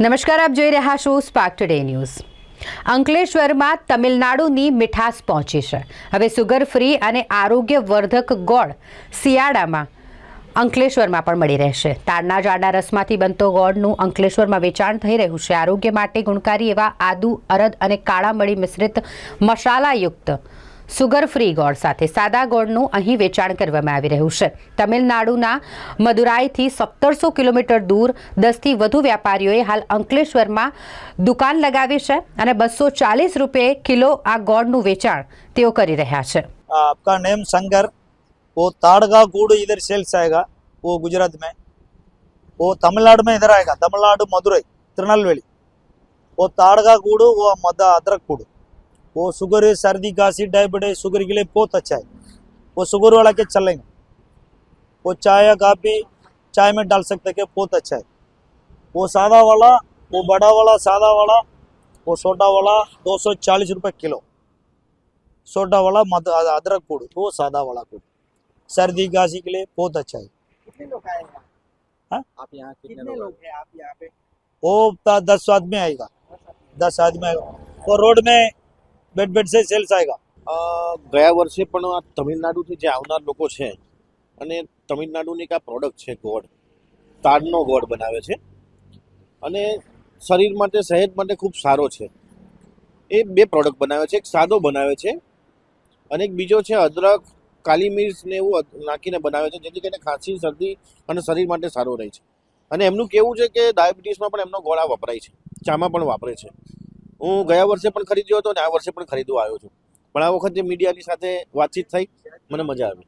નમસ્કાર, આપ જોઈ રહ્યા છો સ્પાર્ક ટુડે ન્યૂઝ અંકલેશ્વરમાં તમિલનાડુની મીઠાશ પહોંચી છે. હવે સુગર ફ્રી અને આરોગ્યવર્ધક ગોળ શિયાળામાં અંકલેશ્વરમાં પણ મળી રહેશે. તારના ઝાડના રસમાંથી બનતો ગોળનું અંકલેશ્વરમાં વેચાણ થઈ રહ્યું છે. આરોગ્ય માટે ગુણકારી એવા આદુ, અરદ અને કાળા મળી મિશ્રિત મસાલાયુક્ત સુગર ફ્રી ગોળ સાથે સાદા ગોળનું અહીં વેચાણ કરવામાં આવી રહ્યું છે તમિલનાડુના મદુરાઈથી સત્તરસો કિલોમીટર દૂર દસથી વધુ વેપારીઓએ હાલ અંકલેશ્વરમાં દુકાન લગાવી છે અને બસો ચાલીસ રૂપિયે કિલો આ ગોળનું વેચાણ તેઓ કરી રહ્યા છે आपका नेम शंकर वो ताड़गा गुड़ इधर सेल्स आएगा वो गुजरात में वो तमिलनाडु में इधर आएगा तमिलनाडु मदुरई तिरुनेलवेली वो ताड़गा गुड़ वो मद अदरक गुड़ वो शुगर सर्दी खांसी डायबिटीज़ शुगर के लिए बहुत अच्छा है। वो शुगर वाला के चलेंगे वो चाय या काफ़ी चाय में डाल सकते हैं बहुत अच्छा है। वो सादा वाला वो बड़ा वाला सादा वाला वो छोटा वाला दो सौ चालीस रुपये किलो। सोडा वाला मद अदरक गुड़ वो सादा वाला गुड़। सर्दी खांसी के लिए बहुत अच्छा है। कितने लोग आएगा? हाँ? आप यहाँ कितने लोग हैं आप यहाँ पे? वो दस आदमी आएगा। दस आदमी आएगा। वो रोड में બેડ બેડ સે સેલ્સ આયેગા ગયા વર્ષે પણ આ તમિલનાડુથી જે આવનાર લોકો છે, અને તમિલનાડુની એક આ પ્રોડક્ટ છે, ગોળ. તાડનો ગોળ બનાવે છે. અને શરીર માટે સહેજ માટે ખૂબ સારો છે. એ બે પ્રોડક્ટ બનાવે છે. એક સાદો બનાવે છે, અને એક બીજો છે અદરક, કાલી મિર્ચ ને એવું નાખીને બનાવે છે, જેથી કરીને ખાંસી, શરદી અને શરીર માટે સારો રહે છે. અને એમનું કેવું છે કે ડાયાબિટીસમાં પણ એમનો ગોળા વપરાય છે. ચામાં પણ વાપરે છે. હું ગયા વર્ષે પણ ખરીદ્યો હતો ને આ વર્ષે પણ ખરીદવા આવ્યો છું. પણ આ વખતે મીડિયાની સાથે વાતચીત થઈ, મને મજા આવી.